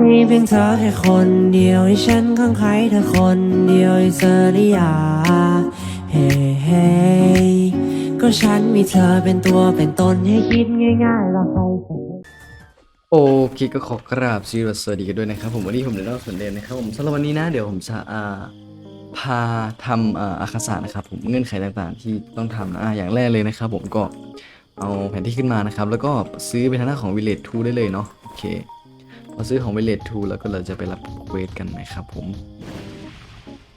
มีเพียงเธอแค่คนเดียวให้ฉันข้างใครเธอคนเดียวให้เธอได้ยาเฮ้เฮ้ก็ฉันมีเธอเป็นตัวเป็นตนให้คิดง่ายๆแล้วใครโอเคก็ขอกราบสวัสดีกันด้วยนะครับ ผมวันนี้ผมเดนนอกสวนเดนนะครับผมสำหรับวันนี้นะเดี๋ยวผมจะอ่าพาทำอ่าอาคาสะนะครับผมเงื่อนไขต่างๆ ที่ต้องทำนะอ่าอย่างแรกเลยนะครับ ผมก็เอาแผนที่ขึ้นมานะครับ แล้วก็ซื้อไปทางหน้าของ Village 2ได้เลยเนาะโอเค เราซื้อของ Village 2แล้วก็เราจะไปรับเควสกันนะครับผม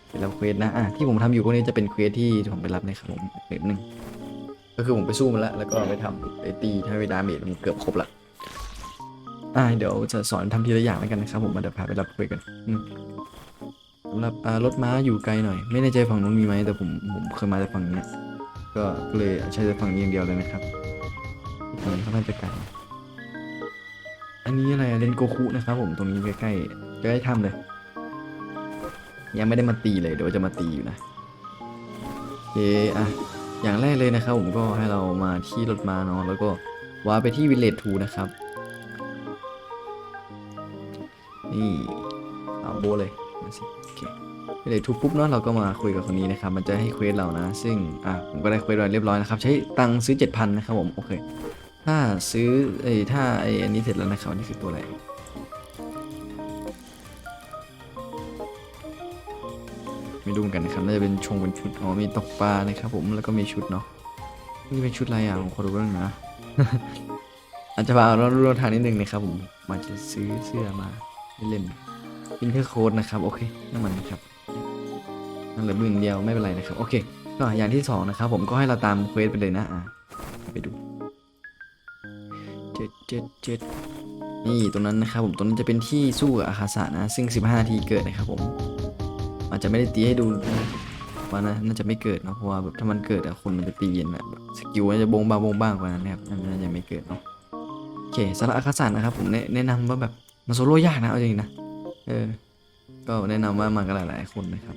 ไปรับเควสนะอะที่ผมทำอยู่พวกนี้จะเป็นเควสที่ผมไปรับนะครับผมเดี๋ยวนึงก็คือผมไปสู้มาแล้วแล้วก็ไปทำไปตีถ้าไปดาเมจมันเกือบครบละอ่าเดี๋ยวจะสอนทำทีละอย่างแล้วกันนะครับผมมาเดี๋ยวพาไปรับเคุยกันสำหรับรถม้าอยู่ไกลหน่อย ไม่แน่ใจฝั่งนู้นมีไหมแต่ผมผมเคยมาจากฝั่งนี้ก็ก็เลยใช้แต่ฝั่งนี้อย่างเดียวเลยนะครับฝั่งนี้ค่อนข้างจะไกล อันนี้อะไรเลนโกคุนะครับผมตรงนี้ใกล้ๆใกล้ๆถ้ำเลย ยังไม่ได้มาตีเลยเดี๋ยวจะมาตีอยู่นะโอเคอะอย่างแรกเลยนะครับผมก็ให้เรามาที่รถมาเนาะแล้วก็ว้าไปที่วิลเลจทูนะครับ นี่เอาโบเลยมาสิโอเคไปเลยทุบปุ๊บเนาะเราก็มาคุยกับคนนี้นะครับ มันจะให้เควสเรานะ ซึ่งอะผมก็ได้เควสเรียบร้อยนะครับ ใช้ตังค์ซื้อ 7,000 นะครับผม โอเค ถ้าซื้อไอ้ถ้าไอ้อันนี้เสร็จแล้วนะครับนี่คือตัวอะไรไม่รู้เหมือนกันนะครับน่าจะเป็นชงเป็นชุดอ๋อมีตกปลานะครับผมแล้วก็มีชุดเนาะนี่เป็นชุดอะไรอะผมขอดูเรื่องนะอาจจะมาเราดูทางนิดนึงนะครับผมมาจะซื้อเสื้อมาเล่นพินเทอร์โค้ดนะครับโอเคนั่นมันนะครับนั่นเหลือหมื่นเดียวไม่เป็นไรนะครับโอเคก็อย่างที่สองนะครับผมก็ให้เราตามเควสไปเลยนะอะไปดู เจ็ดเจ็ดเจ็ดนี่ตรงนั้นนะครับผมตรงนั้นจะเป็นที่สู้กับอาคาสะนะ ซึ่ง 15นาทีเกิดนะครับผมอาจจะไม่ได้ตีให้ดูนะว่านะน่าจะไม่เกิดเนอะเพราะว่าแบบถ้ามันเกิดอะคนมันจะตีเย็นอะแบบสกิลมันจะบงบ้างบงบ้างกว่านั้นนะครับน่าจะไม่เกิดเนาะโอเคสำหรับอาคาสันนะครับผมแนะนะนำว่าแบบมันโซโล่ยากนะเอาจริงนะเออก็แนะนำว่ามากันหลายๆคนนะครับ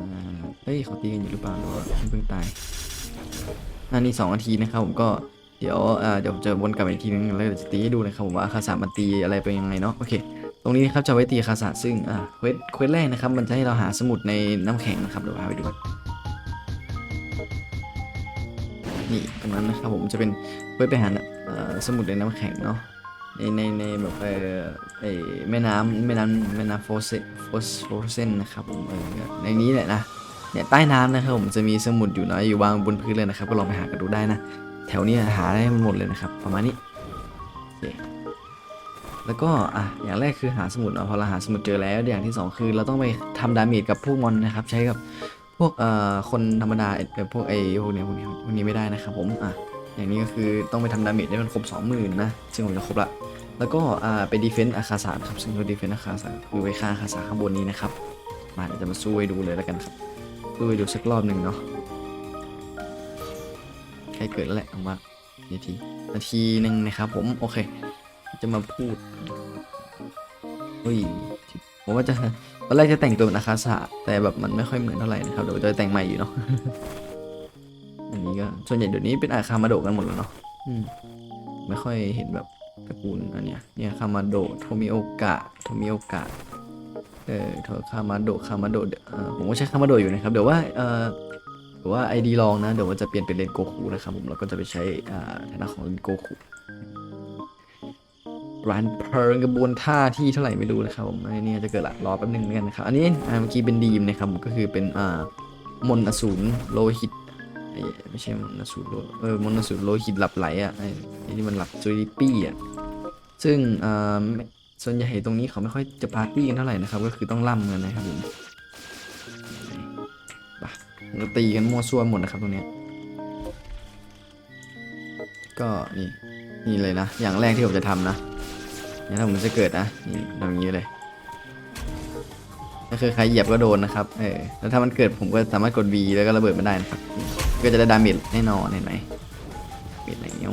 มาเฮ้ยเขาตีกันอยู่หรือเปล่าหรือว่าเพิ่งตายอันนี้สองนาทีนะครับผมก็ เดี๋ยวเดี๋ยวจะวนกลับอีกทีนึงแล้วเดี๋ยวจะตีให้ดูนะครับผมว่าอาคาสันมันตีอะไรเป็นยังไงเนาะโอเค ตรงนี้นะครับจะไว้ตีอาคาสันซึ่งอ่าเควสเควสแรกนะครับ มันจะให้เราหาสมุดในน้ำแข็งนะครับเดี๋ยวพาไปดูนี่ตรงนั้นนะครับผมจะเป็นเพื่อไปหาสมุดในน้ำแข็งเนาะในในในแบบเออไอแม่น้ำแม่น้ำแม่น้ำโฟเซโฟสโฟเซนนะครับผมในนี้แหละนะเนี่ยใต้น้ำนะครับผมจะมีสมุดอยู่นะอยู่วางบนพื้นเลยนะครับ ก็ลองไปหากันดูได้นะ แถวนี้หาได้หมดเลยนะครับ ประมาณนี้โอเคแล้วก็อะอย่างแรกคือหาสมุดเนาะพอเราหาสมุดเจอแล้วอย่างที่สองคือเราต้องไปทำดาเมจกับพวกมอนนะครับ ใช้กับพวกเอ่อคนธรรมดาเอ่อพวกไอ้พวกเนี้ยพวกนี้พวกนี้ไม่ได้นะครับผมอะอย่างนี้ก็คือต้องไปทำดาเมจได้มันครบ20,000นะซึ่งผมจะครบละแล้วก็อ่าไปดีเฟนต์อาคาสาครับซึ่งตัวดีเฟนต์อาคาสาคือไปฆ่าอาคาสาข้างบนนี้นะครับมาเดี๋ยวจะมาสู้ให้ดูเลยแล้วกันครับสู้ให้ดูสักรอบหนึ่งเนาะ ใกล้เกิดแล้วแหละผมว่านาทีนาทีหนึ่งนะครับผมโอเค จะมาพูดเฮ้ยผมว่าจะตอนแรกจะแต่งตัวเป็นอาคาสะแต่แบบมันไม่ค่อยเหมือนเท่าไหร่นะครับเดี๋ยวจะแต่งใหม่อยู่เนาะอันนี้ก็ส่วนใหญ่เดี๋ยวนี้เป็นอาคามาโดะกันหมดแล้วเนาะอืมไม่ค่อยเห็นแบบตระกูลอันเนี้ยเนี่ยคามาโดะโทมิโอกะโทมิโอกะเออโทคามาโดะคามาโดะเออผมก็ใช้คามาโดะอยู่นะครับเดี๋ยวว่าเออ เดี๋ยวว่าไอดีลองนะ เดี๋ยวว่าจะเปลี่ยนเป็นเลนโกคุนะครับผมแล้วก็จะไปใช้อ่าฐานะของเลนโกคุร้านเพลิงกระบวนท่าที่เท่าไหร่ไม่รู้นะครับผมอันนี้จะเกิดละรอแป๊บหนึงเหมือนกันนะครับ อันนี้เมื่อกี้เป็นดีมนะครับผมก็คือเป็นอ่ามนอสูรโลหิตไม่ใช่มอนสูรโลเออมอนสูรโลหิตหลับไหลอะไอ้ไอ้ที่มันหลับจูริปี้อะซึ่งอ่าส่วนใหญ่ตรงนี้เขาไม่ค่อยจะปาร์ตี้กันเท่าไหร่นะครับ ก็คือต้องล่ำกันนะครับผม ตีกันมั่วซั่วหมดนะครับตรงนี้ ก็นี่นี่เลยนะ อย่างแรกที่ผมจะทำนะเนี่ยถ้าผมจะเกิดนะนี่ทำอย่างนี้เลยก็คือใครเหยียบก็โดนนะครับ เออ แล้วถ้ามันเกิดผมก็สามารถกด V แล้วก็ระเบิดมันได้นะครับ ก็จะได้ดาเมจแน่นอนเห็นไหมเมจไหนเงี้ย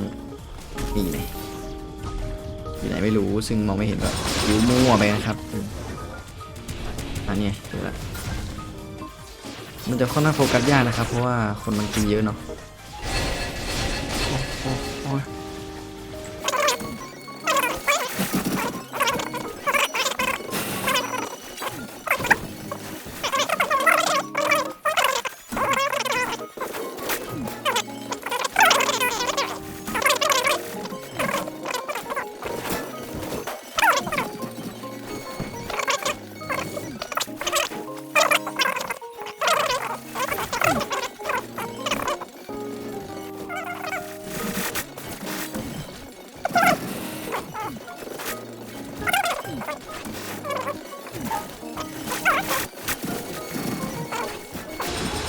นี่ไหนอยู่ไหนไม่รู้ซึ่งมองไม่เห็นก็ยูมั่วไปนะครับ อันนี้เจอละ มันจะค่อนข้างโฟกัสยากนะครับ เพราะว่าคนมันกินเยอะเนาะ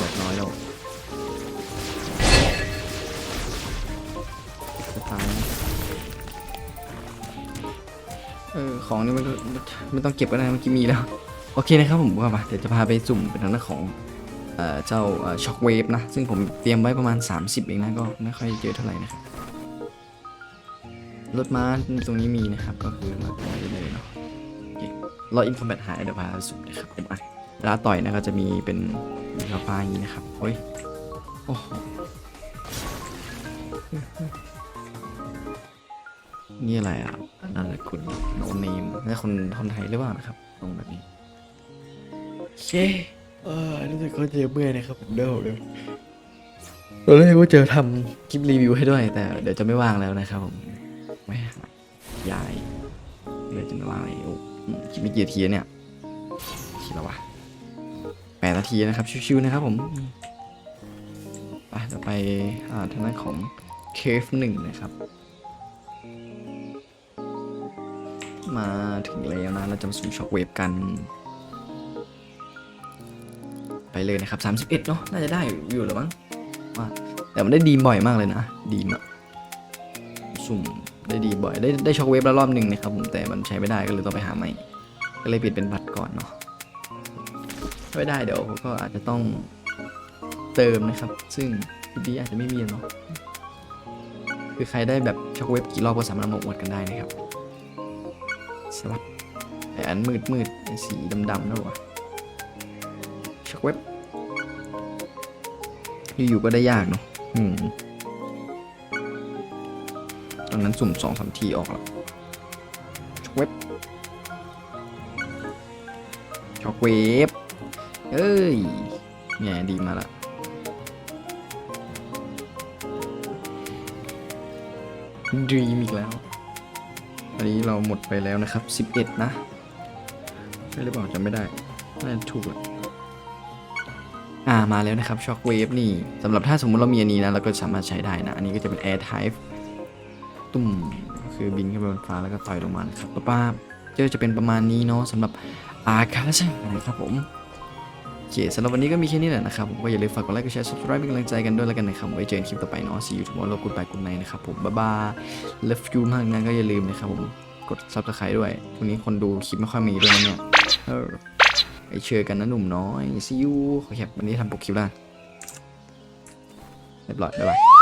กดน้อยลงจะตายนะเออ ของนี่มันก็ไม่ต้องเก็บก็ได้มันกี้มีแล้ว โอเคนะครับผมก็มาเดี๋ยวจะพาไปสุ่มเป็นทางด้านของเอ่อเจ้าช็อคเวฟนะ ซึ่งผมเตรียมไว้ประมาณ 30 เองนะ ก็ไม่ค่อยเจอเท่าไหร่นะครับรถม้าตรงนี้มีนะครับ ก็คือมาได้เลยเนาะ รออินคอมแบทหายเดี๋ยวพาสุ่มนะครับผมอะเวลาต่อยนะก็จะมีเป็นมีฟ้าฟ้าอย่างนี้นะครับเฮ้ยโอ้โหนี่อะไรอะนั่นแหละคุณโนเนมนี่คนคนไทยหรือเปล่านะครับตรงแบบนี้โอเคเออรู้สึกเขาเจอเมื่อนะครับผมเด้อเลยตอนแรกว่าเจอทำคลิปรีวิวให้ด้วยแต่เดี๋ยวจะไม่ว่างแล้วนะครับผม ไม่กี่ทีเนี่ย ทีละวะแปดนาทีนะครับ ชิวๆนะครับผมไปเดี๋ยวไปทางด้านของเคฟหนึ่งนะครับ มาถึงแล้วนะ เราจะมาสุ่มช็อคเวฟกัน ไปเลยนะครับ 31 เนาะน่าจะได้อยู่หรือมั้งว่าแต่มันได้ดีบ่อยมากเลยนะ ดีมอะสุ่มได้ดีบ่อย ได้ได้ช็อคเวฟแล้วรอบหนึ่งนะครับผมแต่มันใช้ไม่ได้ก็เลยต้องไปหาใหม่ ก็เลยเปลี่ยนเป็นบัตรก่อนเนาะถ้าไม่ได้เดี๋ยวผมก็อาจจะต้องเติมนะครับ ซึ่งทีนี้อาจจะไม่มีเนาะคือใครได้แบบช็อคเวฟกี่รอบก็สามารถมาอวดกันได้นะครับสวัสดแต่อันมืดมืดสีดำๆนะวะช็อคเว็บอยู่ๆก็ได้ยากเนาะอืมตอนนั้นสุ่มสองสามทีออกแล้วช็อคเว็บ ช็อคเวฟเอ้ยแง่ดีมาละดีมอีกแล้ว อันนี้เราหมดไปแล้วนะครับ 11 นะใช่หรือเปล่าจำไม่ได้น่าจะถูกแหละอ่ามาแล้วนะครับช็อคเวฟนี่สำหรับถ้าสมมติเรามีอันนี้นะเราก็สามารถใช้ได้นะ อันนี้ก็จะเป็น Air Type ตุ่มก็คือบินขึ้นไปบนฟ้าแล้วก็ต่อยลงมานะครับป้าป้าเจอจะเป็นประมาณนี้เนาะสำหรับ อาคาชนะครับผมโอเคสำหรับวันนี้ก็มีแค่นี้แหละนะครับผมก็อย่าลืมฝากกดไลค์กดแชร์ subscribe เป็นกำลังใจกันด้วยแล้วกันนะครับไว้เจอกันคลิปต่อไปเนาะ see you tomorrow goodbye good night นะครับผมบ๊ายบาย love you มากงั้นก็อย่าลืมนะครับผมกด subscribe ด้วยวันนี้คนดูคลิปไม่ค่อยมีด้วยนะเนี่ยเออไปเชิญกันนะหนุ่มน้อย see you ขอแคปวันนี้ทำปกคลิปแล้วเรียบร้อยบ๊ายบาย